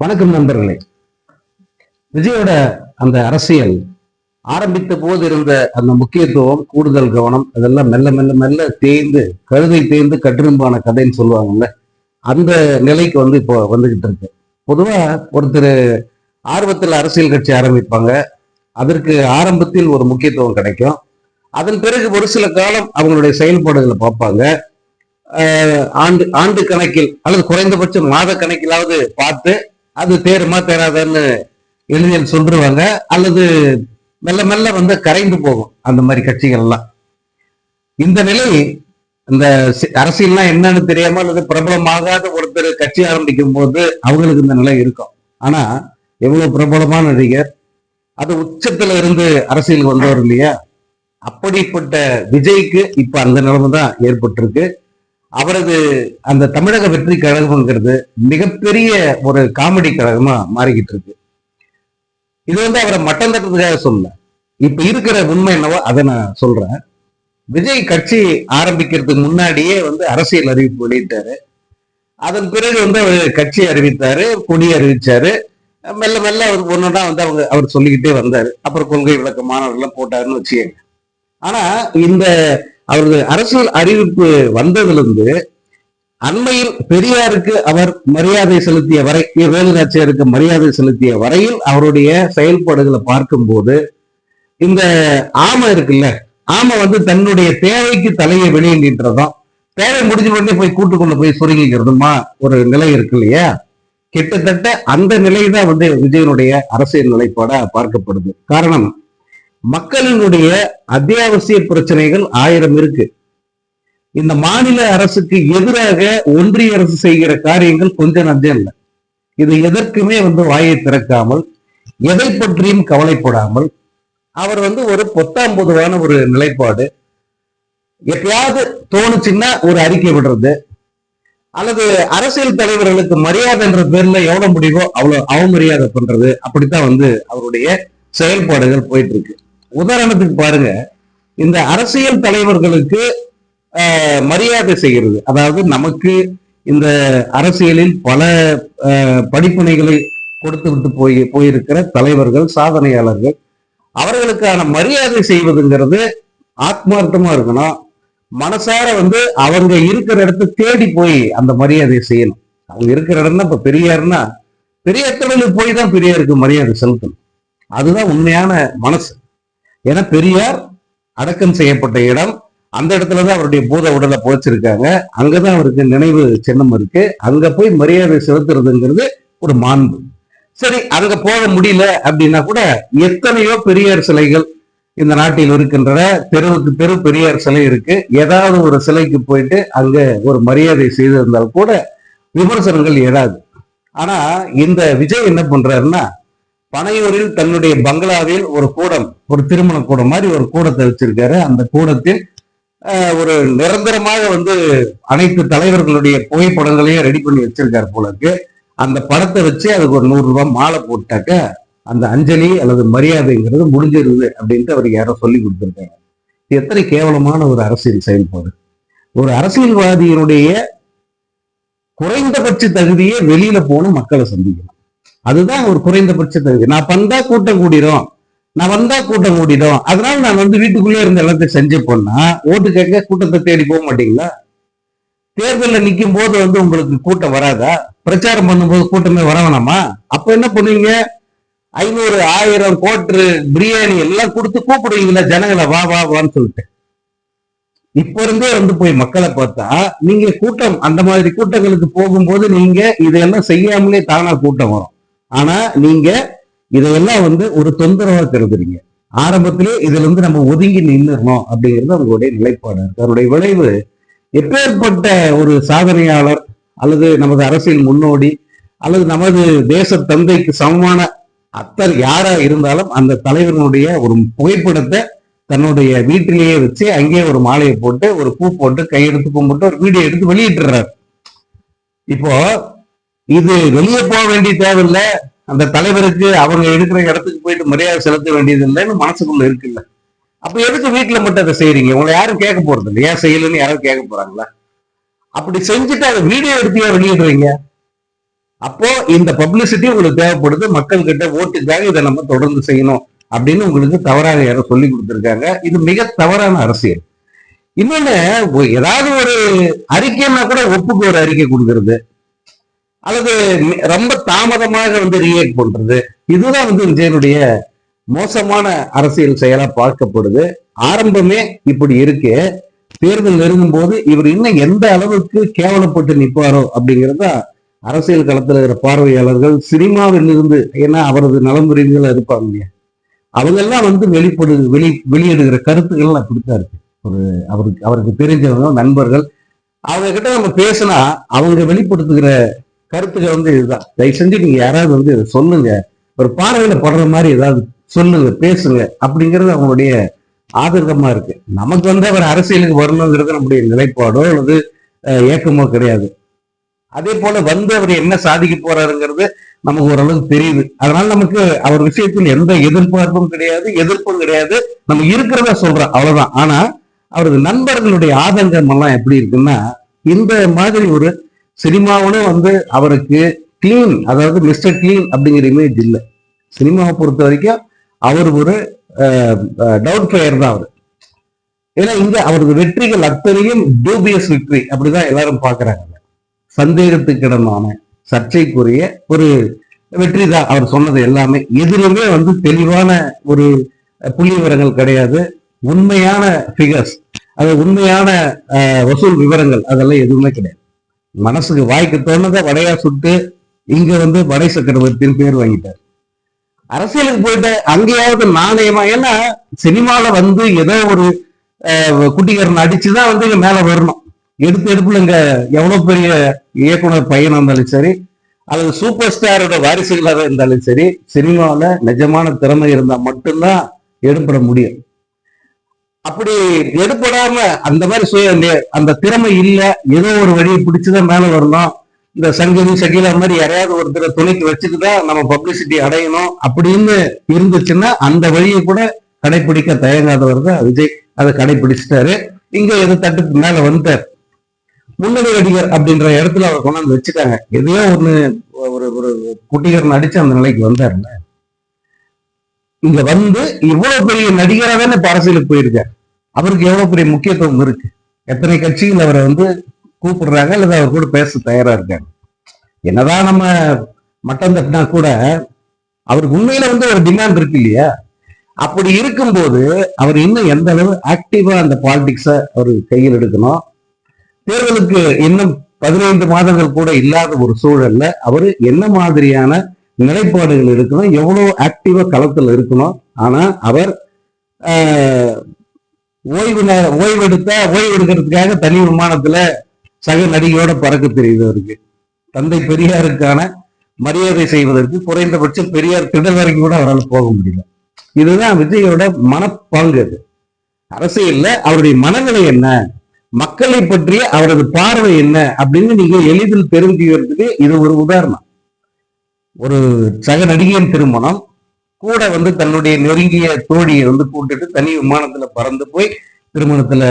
வணக்கம் நண்பர்களே. விஜயோட அந்த அரசியல் ஆரம்பித்த போது இருந்த அந்த முக்கியத்துவம் கூடுதல் கவனம் அதெல்லாம் மெல்ல மெல்ல மெல்ல தேய்ந்து கழுதை தேய்ந்து கட்டிரும்பான கதைன்னு சொல்லுவாங்கல்ல அந்த நிலைக்கு வந்து இப்போ வந்துகிட்டு இருக்கு. பொதுவா ஒருத்தர் ஆர்வத்தில் அரசியல் கட்சி ஆரம்பிப்பாங்க. அதற்கு ஆரம்பத்தில் ஒரு முக்கியத்துவம் கிடைக்கும். அதன் பிறகு ஒரு சில காலம் அவங்களுடைய செயல்பாடுகளை பார்ப்பாங்க. ஆண்டு ஆண்டு கணக்கில் அல்லது குறைந்தபட்சம் மாத கணக்கிலாவது பார்த்து அது தேருமா தேராதான்னு எளிதில் சொல்லிருவாங்க அல்லது மெல்ல மெல்ல வந்து கரைந்து போகும் அந்த மாதிரி கட்சிகள் எல்லாம் இந்த நிலை இந்த சி- அரசியல்னா என்னன்னு தெரியாம அல்லது பிரபலமாகாத ஒருத்தர் கட்சி ஆரம்பிக்கும் போது அவங்களுக்கு இந்த நிலை இருக்கும். ஆனா எவ்வளவு பிரபலமான நடிகர் அது உச்சத்துல இருந்து அரசியலுக்கு வந்தவர் இல்லையா? அப்படிப்பட்ட விஜய்க்கு இப்ப அந்த நிலைமை தான் ஏற்பட்டிருக்கு. அவரது அந்த தமிழக வெற்றி கழகம்ங்கிறது மிகப்பெரிய ஒரு காமெடி கழகமா மாறிக்கிட்டு இருக்கு. இது வந்து அவரை மட்டம் தட்டுறதுக்காக சொல்ல இப்ப இருக்கிற உண்மை என்னவோ அதை நான் சொல்றேன். விஜய் கட்சி ஆரம்பிக்கிறதுக்கு முன்னாடியே வந்து அரசியல் அறிவிப்பு வெளியிட்டாரு. அதன் பிறகு வந்து அவர் கட்சி அறிவித்தாரு கொடி அறிவிச்சாரு. மெல்ல மெல்ல அவர் ஒண்ணுதான் வந்து அவங்க அவர் சொல்லிக்கிட்டே வந்தாரு. அப்புறம் கொள்கை விளக்க மாணவர்கள்லாம் போட்டாருன்னு வச்சுக்கோங்க. ஆனா இந்த அவரது அரசியல் அறிவிப்பு வந்ததிலிருந்து அண்மையில் பெரியாருக்கு அவர் மரியாதை செலுத்திய வரை வேலு நாச்சியாருக்கு மரியாதை செலுத்திய வரையில் அவருடைய செயல்பாடுகளை பார்க்கும்போது இந்த ஆமை இருக்குல்ல ஆமை வந்து தன்னுடைய தேவைக்கு தலையை வெளியே நீட்டுறதும் தேவை முடிஞ்ச உடனே போய் கூட்டுக்குள்ள போய் சுருங்கிக்கிறதுமா ஒரு நிலை இருக்கு இல்லையா? கிட்டத்தட்ட அந்த நிலை தான் வந்து விஜயனுடைய அரசியல் நிலைப்பாடா பார்க்கப்படுது. காரணம் மக்களினுடைய அத்தியாவசிய பிரச்சனைகள் ஆயிரம் இருக்கு. இந்த மாநில அரசுக்கு எதிராக ஒன்றிய அரசு செய்கிற காரியங்கள் கொஞ்சம் நஞ்சம் இல்லை. இது எதற்குமே வந்து வாயை திறக்காமல் எதை பற்றியும் கவலைப்படாமல் அவர் வந்து ஒரு பொத்தாம் பொதுவான ஒரு நிலைப்பாடு. எப்பயாவது தோணுச்சுன்னா ஒரு அறிக்கை விடுறது. அல்லது அரசியல் தலைவர்களுக்கு மரியாதைன்ற பேர்ல எவ்வளவு முடியுமோ அவ்வளவு அவமரியாதை பண்றது. அப்படித்தான் வந்து அவருடைய செயல்பாடுகள் போயிட்டு இருக்கு. உதாரணத்துக்கு பாருங்க. இந்த அரசியல் தலைவர்களுக்கு மரியாதை செய்கிறது. அதாவது நமக்கு இந்த அரசியலில் பல படிப்பினைகளை கொடுத்து விட்டு போய் போயிருக்கிற தலைவர்கள் சாதனையாளர்கள் அவர்களுக்கான மரியாதை செய்வதுங்கிறது ஆத்மார்த்தமா இருக்கணும். மனசார வந்து அவங்க இருக்கிற இடத்த தேடி போய் அந்த மரியாதையை செய்யணும். அவங்க இருக்கிற இடம்னா இப்ப பெரியார்னா பெரியார் தொழிலுக்கு போய் தான் பெரியாருக்கு மரியாதை செலுத்தணும். அதுதான் உண்மையான மனசு. ஏன்னா பெரியார் அடக்கம் செய்யப்பட்ட இடம். அந்த இடத்துலதான் அவருடைய பூத உடலை புதைச்சிருக்காங்க. அங்கதான் அவருக்கு நினைவு சின்னம் இருக்கு. அங்க போய் மரியாதை செலுத்துறதுங்கிறது ஒரு மாண்பு. சரி அங்க போக முடியல அப்படின்னா கூட எத்தனையோ பெரியார் சிலைகள் இந்த நாட்டில் இருக்கின்றன. தெருவுக்கு தெரு பெரியார் சிலை இருக்கு. ஏதாவது ஒரு சிலைக்கு போயிட்டு அங்க ஒரு மரியாதை செய்திருந்தால் கூட விமர்சனங்கள் எழாது ஆனா இந்த விஜய் என்ன பண்றாருன்னா பனையூரில் தன்னுடைய பங்களாவில் ஒரு கூடம் ஒரு திருமண கூடம் மாதிரி ஒரு கூடத்தை வச்சிருக்காரு. அந்த கூடத்தில் ஆஹ், ஒரு நிரந்தரமாக வந்து அனைத்து தலைவர்களுடைய புகைப்படங்களையும் ரெடி பண்ணி வச்சிருக்காரு போல இருக்கு அந்த படத்தை வச்சு அதுக்கு ஒரு நூறு ரூபாய் மாலை போட்டாக்க அந்த அஞ்சலி அல்லது மரியாதைங்கிறது முடிஞ்சிருது அப்படின்ட்டு அவர் யாரோ சொல்லி கொடுத்துருக்காங்க. எத்தனை கேவலமான ஒரு அரசியல் செயல்பாடு. ஒரு அரசியல்வாதியினுடைய குறைந்தபட்ச தகுதியே வெளியில போன மக்களை சந்திக்கணும் அதுதான் ஒரு குறைந்தபட்ச தகுதி. நான் வந்தா கூட்டம் கூடிரும். நான் வந்தா கூட்டம் கூடிடும். அதனால நான் வந்து வீட்டுக்குள்ளே இருந்த எல்லாத்தையும் செஞ்சு போனா ஓட்டு கேட்க கூட்டத்தை தேடி போக மாட்டீங்களா? தேர்தலில் நிற்கும் போது வந்து உங்களுக்கு கூட்டம் வராதா? பிரச்சாரம் பண்ணும்போது கூட்டமே வர வேணாமா? அப்ப என்ன பண்ணுவீங்க? ஐநூறு ஆயிரம் கோட்டு பிரியாணி எல்லாம் கொடுத்து கூப்பிடுவீங்களா? ஜனங்களை வா வா வான்னு சொல்லிட்டு. இப்ப இருந்தே வந்து போய் மக்களை பார்த்தா நீங்க கூட்டம் அந்த மாதிரி கூட்டங்களுக்கு போகும்போது நீங்க இதையெல்லாம் செய்யாமலே தானா கூட்டம் வரும். ஆனா நீங்க இதையெல்லாம் வந்து ஒரு தொந்தரவா கருதுறீங்க. ஆரம்பத்திலே இதுல இருந்து நம்ம ஒதுங்கி நின்னுறணும் அப்படிங்கிறது அவங்களுடைய நிலைப்பாடு. இருக்கு அவருடைய விளைவு எப்பேற்பட்ட ஒரு சாதனையாளர் அல்லது நமது அரசியல் முன்னோடி அல்லது நமது தேச தந்தைக்கு சமமான அத்தர் யாரா இருந்தாலும் அந்த தலைவர்களுடைய ஒரு புகைப்படத்தை தன்னுடைய வீட்டிலேயே வச்சு அங்கேயே ஒரு மாலையை போட்டு ஒரு பூ போட்டு கையெடுத்து கும்பிட்டு ஒரு வீடியோ எடுத்து வெளியிட்டுறாரு. இப்போ இது வெளியே போக வேண்டிய தேவையில்லை. அந்த தலைவருக்கு அவங்க எடுக்கிற இடத்துக்கு போயிட்டு மரியாதை செலுத்த வேண்டியது இல்லைன்னு மனசுக்குள்ள இருக்குல்ல. அப்ப எதுக்கு வீட்டுல மட்டும் அதை செய்யறீங்க உங்களை யாரும் கேட்க போறது இல்லை. ஏன் செய்யலன்னு யாரும் கேட்க போறாங்களா? அப்படி செஞ்சுட்டு அதை வீடியோ எடுத்து ஏன் வெளியிடுறீங்க? அப்போ இந்த பப்ளிசிட்டி உங்களுக்கு தேவைப்படுது. மக்கள் கிட்ட ஓட்டுக்காக இதை நம்ம தொடர்ந்து செய்யணும் அப்படின்னு உங்களுக்கு தவறாக யாரோ சொல்லி கொடுத்துருக்காங்க. இது மிக தவறான அரசியல். இன்னொன்னு ஏதாவது ஒரு அறிக்கைன்னா கூட ஒப்புக்கு ஒரு அறிக்கை கொடுக்கறது. அல்லது ரொம்ப தாமதமாக வந்து ரியாக்ட் பண்றது. இதுதான் வந்து விஜயனுடைய மோசமான அரசியல் செயலா பார்க்கப்படுது. ஆரம்பமே இப்படி இருக்கு. தேர்தல் நெருங்கும் போது இவர் இன்னும் எந்த அளவுக்கு கேவலப்பட்டு நிற்பாரோ அப்படிங்கிறதா அரசியல் களத்தில் இருக்கிற பார்வையாளர்கள் சினிமாவில் இருந்து ஏன்னா அவரது நலம்புரிகள் இருப்பாங்க இல்லையா? அவங்க எல்லாம் வந்து வெளிப்படு வெளி வெளியிடுகிற கருத்துக்கள்லாம் அப்படித்தான் இருக்கு. ஒரு அவருக்கு அவருக்கு தெரிஞ்சவங்க நண்பர்கள். அவங்க கிட்ட நம்ம பேசினா அவங்க வெளிப்படுத்துகிற கருத்துக்கள் வந்து இதுதான். தயவு செஞ்சு நீங்க யாராவது வந்து இதை சொல்லுங்க. ஒரு பார்வையில படுற மாதிரி ஏதாவது சொல்லுங்க பேசுங்க அப்படிங்கிறது அவங்களுடைய ஆதங்கமா இருக்கு. நமக்கு வந்து அவர் அரசியலுக்கு வரணுங்கிறது நம்முடைய நிலைப்பாடோ அல்லது ஏக்கமோ கிடையாது. அதே போல வந்து அவர் என்ன சாதிக்க போறாருங்கிறது நமக்கு ஓரளவுக்கு தெரியுது. அதனால நமக்கு அவர் விஷயத்தில் எந்த எதிர்பார்ப்பும் கிடையாது எதிர்ப்பும் கிடையாது. நம்ம இருக்கிறதா சொல்றோம் அவ்வளவுதான். ஆனா அவரது நண்பர்களுடைய ஆதங்கம் எல்லாம் எப்படி இருக்குன்னா இந்த மாதிரி ஒரு சினிமாவுன்னு வந்து அவருக்கு கிளீன் அதாவது மிஸ்டர் கிளீன் அப்படிங்கிற இமேஜ் இல்லை. சினிமாவை பொறுத்த வரைக்கும் அவர் ஒரு டவுட் ஃபயர் தான் அவர். ஏன்னா இங்க அவரது வெற்றிகள் அத்தனையும் டூபியஸ் வெற்றி அப்படிதான் எல்லாரும் பாக்குறாங்க சந்தேகத்துக்கிடமான சர்ச்சைக்குரிய ஒரு வெற்றி தான் அவர் சொன்னது எல்லாமே. எதிலுமே வந்து தெளிவான ஒரு புள்ளி விவரங்கள் கிடையாது. உண்மையான ஃபிகர்ஸ் அது உண்மையான வசூல் விவரங்கள் அதெல்லாம் எதுவுமே கிடையாது. மனசுக்கு வாய்க்கு தோணுதை வடையா சுட்டு இங்க வந்து வடை சக்கரவர்த்தின்னு பேர் வாங்கிட்டார். அரசியலுக்கு போயிட்டு அங்கேயாவது நாணயமா ஏன்னா சினிமால வந்து ஏதோ ஒரு குட்டிக்காரன் அடிச்சுதான் வந்து இங்க மேல வரணும். எடுத்து எடுப்புல இங்க எவ்வளவு பெரிய இயக்குனர் பையனா இருந்தாலும் சரி அல்லது சூப்பர் ஸ்டாரோட வாரிசுகளாக இருந்தாலும் சரி சினிமாவில் நிஜமான திறமை இருந்தால் மட்டும்தான் எடுப்பட முடியும். அப்படி எடுப்படாம அந்த மாதிரி அந்த- திறமை இல்ல. ஏதோ ஒரு வழியை பிடிச்சுதான் மேல வரணும். இந்த சங்கதி சகிலா மாதிரி யாரையாவது ஒருத்தரை துணைக்கு வச்சுட்டு தான் நம்ம பப்ளிசிட்டி அடையணும் அப்படின்னு இருந்துச்சுன்னா அந்த வழியை கூட கடைபிடிக்க தயங்காதவர் தான் விஜய். அதை கடைபிடிச்சிட்டாரு இங்க எது தட்டுக்கு மேல வந்துட்டார். முன்னணி நடிகர் அப்படின்ற இடத்துல அவர் கொண்டாந்து வச்சுட்டாங்க. எதையோ ஒண்ணு ஒரு ஒரு குட்டிகர் அடிச்சு அந்த நிலைக்கு வந்தாருல்ல. இங்க வந்து இவ்வளவு பெரிய நடிகரா தானே இப்ப அரசியலுக்கு போயிருக்காரு அவருக்கு எவ்வளவு பெரிய முக்கியத்துவம் இருக்கு? எத்தனை கட்சிகள் அவரை வந்து கூப்பிடுறாங்க? அல்லது அவர் கூட பேச தயாரா இருக்காங்க என்னதான் நம்ம மட்டம் தட்டினா கூட அவருக்கு உண்மையில வந்து ஒரு டிமாண்ட் இருக்கு இல்லையா? அப்படி இருக்கும்போது அவர் இன்னும் எந்த அளவு ஆக்டிவா அந்த பாலிடிக்ஸ அவர் கையில் எடுக்கணும்? தேர்தலுக்கு இன்னும் பதினைந்து மாதங்கள் கூட இல்லாத ஒரு சூழல்ல அவர் என்ன மாதிரியான நிலைப்பாடுகள் இருக்கணும். எவ்வளவு ஆக்டிவா களத்துல இருக்கணும். ஆனா அவர் ஆஹ், ஓய்வு நேரம் ஓய்வு எடுத்தா ஓய்வு எடுக்கிறதுக்காக தனி விமானத்துல சக நடிகையோட பறக்க தெரியுது அவருக்கு தந்தை பெரியாருக்கான மரியாதை செய்வதற்கு குறைந்தபட்சம் பெரியார் திடல் வரைக்கும் கூட அவரால் போக முடியல. இதுதான் விஜயோட மனப்பங்கு அது. அரசியல்ல அவருடைய மனநிலை என்ன? மக்களை பற்றிய அவரது பார்வை என்ன? அப்படின்னு நீங்க எளிதில் தெரிஞ்சுக்கிறதுக்கு இது ஒரு உதாரணம். ஒரு சக நடிகையின் திருமணம். கூட வந்து தன்னுடைய நெருங்கிய தோழியை வந்து கூட்டுட்டு தனி விமானத்துல பறந்து போய் திருமணத்துல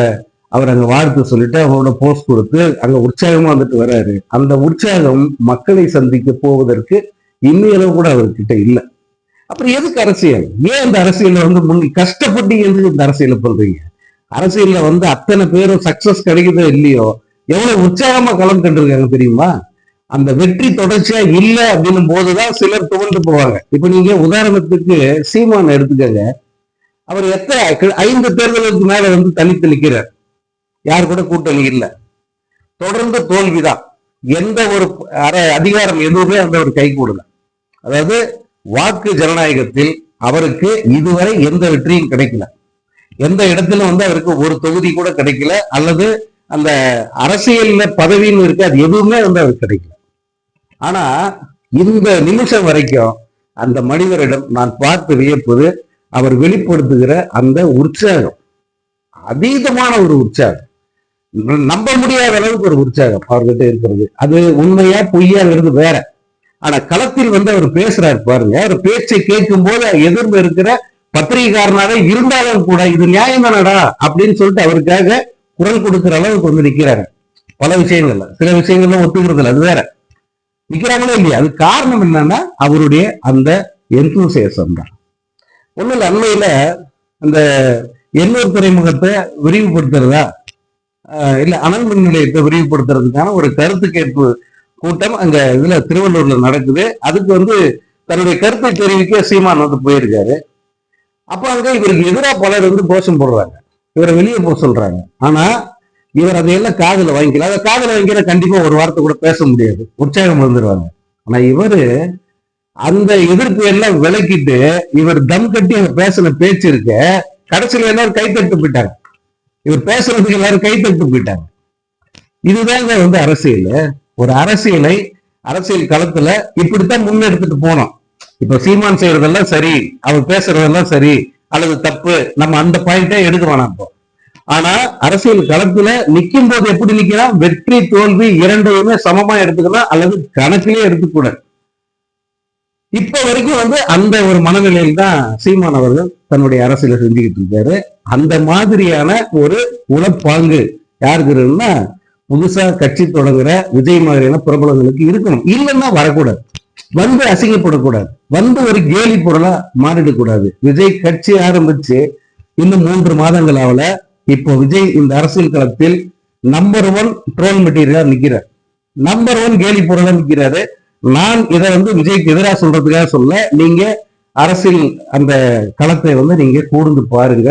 அவர் அங்க வாழ்த்து சொல்லிட்டு அவரோட போஸ்ட் கொடுத்து அங்க உற்சாகமா வந்துட்டு வர்றாரு. அந்த உற்சாகம் மக்களை சந்திக்க போவதற்கு இன்னும் கூட அவர்கிட்ட இல்லை. அப்புறம் எதுக்கு அரசியல்? ஏன் அந்த அரசியல்ல வந்து முன் கஷ்டப்பட்டு எதுக்கு இந்த அரசியல பண்றீங்க? அரசியல்ல வந்து அத்தனை பேரும் சக்சஸ் கிடைக்குதோ இல்லையோ? எவ்வளவு உற்சாகமா கலந்து கண்டிருக்காங்க தெரியுமா? அந்த வெற்றி தொடர்ச்சியா இல்ல அப்படின்னும் போதுதான் சிலர் துவண்டு போவாங்க. இப்ப நீங்க உதாரணத்துக்கு சீமான் எடுத்துக்கங்க. அவர் எத்தனை ஐந்து தேர்தலுக்கு மேல வந்து தனித்து நிக்கிறார் யார் கூட கூட்டணி இல்லை. தொடர்ந்து தோல்விதான். எந்த ஒரு அரை அதிகாரம் எதுவுமே அந்த ஒரு கை கூடல அதாவது வாக்கு ஜனநாயகத்தில் அவருக்கு இதுவரை எந்த வெற்றியும் கிடைக்கல. எந்த இடத்துல வந்து அவருக்கு ஒரு தொகுதி கூட கிடைக்கல. அல்லது அந்த அரசியல்ல பதவின்னு இருக்கு அது எதுவுமே வந்து அவருக்கு கிடைக்கல. ஆனா இந்த நிமிஷம் வரைக்கும் அந்த மனிதரிடம் நான் பார்த்து வியப்பது அவர் வெளிப்படுத்துகிற அந்த உற்சாகம் அதீதமான ஒரு உற்சாகம். நம்ப முடியாத அளவுக்கு ஒரு உற்சாகம் அவர்கிட்ட இருக்கிறது. அது உண்மையா பொய்யாங்கிறது வேற. ஆனா களத்தில் வந்து அவர் பேசுறாரு பாருங்க. அவர் பேச்சை கேட்கும் போது எதிர்ப்பு இருக்கிற பத்திரிகைக்காரனாக இருந்தாலும் கூட இது நியாயம் தானடா அப்படின்னு சொல்லிட்டு அவருக்காக குரல் கொடுக்கிற அளவுக்கு வந்து நிக்கிறாங்க பல விஷயங்கள்ல. சில விஷயங்கள்லாம் ஒத்துக்கிறது இல்லை. அது வேற. நிக்கிறாங்களோ இல்லையா? அது காரணம் என்னன்னா அவருடைய அந்த எந்தூசியசம் தான். ஒண்ணு இல்ல அண்மையில அந்த எண்ணூர் துறைமுகத்தை விரிவுபடுத்துறதா? ஆஹ் இல்ல அனல் மின் நிலையத்தை விரிவுபடுத்துறதுக்கான ஒரு கருத்து கேட்பு கூட்டம் அங்க இதுல திருவள்ளூர்ல நடக்குது. அதுக்கு வந்து தன்னுடைய கருத்தை தெரிவிக்க சீமான் வந்து போயிருக்காரு. அப்ப அங்க இவருக்கு எதிராக பலர் வந்து கோஷம் போடுறாங்க. இவரை வெளியே போக சொல்றாங்க. ஆனா இவர் அதையெல்லாம் காதுல வாங்கிக்கல. அதை காதுல வாங்கிக்கிற கண்டிப்பா ஒரு வார்த்தை கூட பேச முடியாது. உற்சாகம் வந்துருவாங்க ஆனா இவரு அந்த எதிர்ப்பு எல்லாம் விலக்கிட்டு இவர் தம் கட்டி அங்க பேசின பேச்சு இருக்க கடைசியில எல்லாரும் கைத்தட்டு போயிட்டாங்க இவர் பேசுறதுக்கு எல்லாரும் கைத்தட்டு போயிட்டாங்க. இதுதாங்க வந்து அரசியல். ஒரு அரசியலை அரசியல் களத்துல இப்படித்தான் முன்னெடுத்துட்டு போனோம். இப்ப சீமான் செய்யறதெல்லாம் சரி அவர் பேசுறதெல்லாம் சரி அல்லது தப்பு நம்ம அந்த பாயிண்டே எடுக்க வேணாம் இப்போ. ஆனா அரசியல் களத்துல நிக்கும் போது எப்படி நிக்கலாம் வெற்றி தோல்வி இரண்டையுமே சமமா எடுத்துக்கலாம் அல்லது கணக்கிலே எடுத்துக்கூடாது. இப்ப வரைக்கும் வந்து அந்த ஒரு மனநிலையில் தான் சீமான் அவர்கள் தன்னுடைய அரசியல செஞ்சுக்கிட்டு இருக்காரு. அந்த மாதிரியான ஒரு உளப்பாங்கு யாருக்கு இருக்குன்னா புதுசா கட்சி தொடங்குற விஜய் மாதிரியான பிரபலங்களுக்கு இருக்கணும். இல்லைன்னா வரக்கூடாது. வந்து அசிங்கப்படக்கூடாது. வந்து ஒரு கேலி பொருளா மாறிடக்கூடாது. விஜய் கட்சி ஆரம்பிச்சு இன்னும் மூன்று மாதங்கள் ஆகல. இப்போ விஜய் இந்த அரசியல் களத்தில் நம்பர் ஒன் ட்ரோல் மெட்டீரியலா நிக்கிறார். நம்பர் ஒன் கேலி பொருளா நிக்கிறாரு. நான் இதை வந்து விஜய்க்கு எதிராக சொல்றதுக்காக சொல்ல நீங்க அரசியல் அந்த களத்தை வந்து நீங்க கூர்ந்து பாருங்க.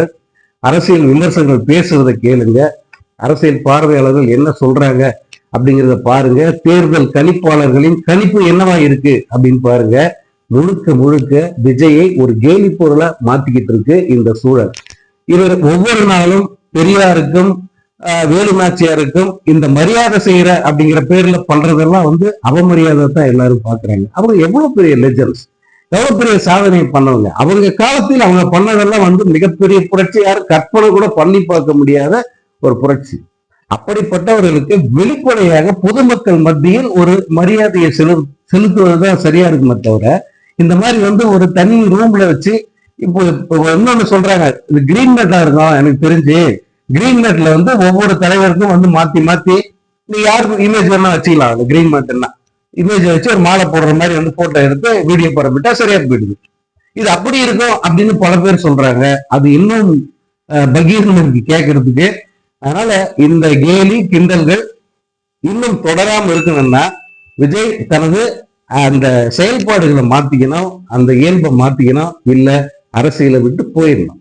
அரசியல் விமர்சகர்கள் பேசுறதை கேளுங்க. அரசியல் பார்வையாளர்கள் என்ன சொல்றாங்க அப்படிங்கிறத பாருங்க. தேர்தல் கணிப்பாளர்களின் கணிப்பு என்னவா இருக்கு அப்படின்னு பாருங்க. முழுக்க முழுக்க விஜயை ஒரு கேலி பொருளா மாத்திக்கிட்டு இருக்கு இந்த சூழல். இவர் ஒவ்வொரு நாளும் பெரியாருக்கும் வேலு நாச்சியாருக்கும் இந்த மரியாதை செய்யற அப்படிங்கிற பேர்ல பண்றதெல்லாம் வந்து அவமரியாதை தான் எல்லாரும் பாக்குறாங்க. அவங்க எவ்வளவு பெரிய லெஜன்ஸ் எவ்வளவு பெரிய சாதனை பண்ணவங்க? அவங்க காலத்தில் அவங்க பண்ணதெல்லாம் வந்து மிகப்பெரிய புரட்சி. யாரும் கற்பனை கூட பண்ணி பார்க்க முடியாத ஒரு புரட்சி. அப்படிப்பட்டவர்களுக்கு வெளிப்படையாக பொதுமக்கள் மத்தியில் ஒரு மரியாதையை செலு செலுத்துவதுதான் சரியா இருக்குமே தவிர இந்த மாதிரி வந்து ஒரு தனி ரூம்ல வச்சு இப்போ இப்போ இன்னொன்னு சொல்றாங்க இது கிரீன் மேட்டா இருக்கும் எனக்கு தெரிஞ்சு கிரீன் மேட்ல வந்து ஒவ்வொரு தலைவருக்கும் வந்து மாத்தி மாத்தி நீ யாருக்கும் இமேஜ் வேணா வச்சுக்கலாம் அந்த கிரீன் மேட்னா இமேஜ் வச்சு ஒரு மாலை போடுற மாதிரி வந்து போட்டோ எடுத்து வீடியோ பரப்பிட்டா சரியா போயிடுது. இது அப்படி இருக்கும் அப்படின்னு பல பேர் சொல்றாங்க. அது இன்னும் பகீர்னு இருக்கு கேட்கறதுக்கு அதனால இந்த கேலி கிண்டல்கள் இன்னும் தொடராம இருக்கணும்னா விஜய் தனது அந்த செயல்பாடுகளை மாத்திக்கணும் அந்த இயல்பை மாத்திக்கணும் இல்ல அரசியலை விட்டு போயிடணும்.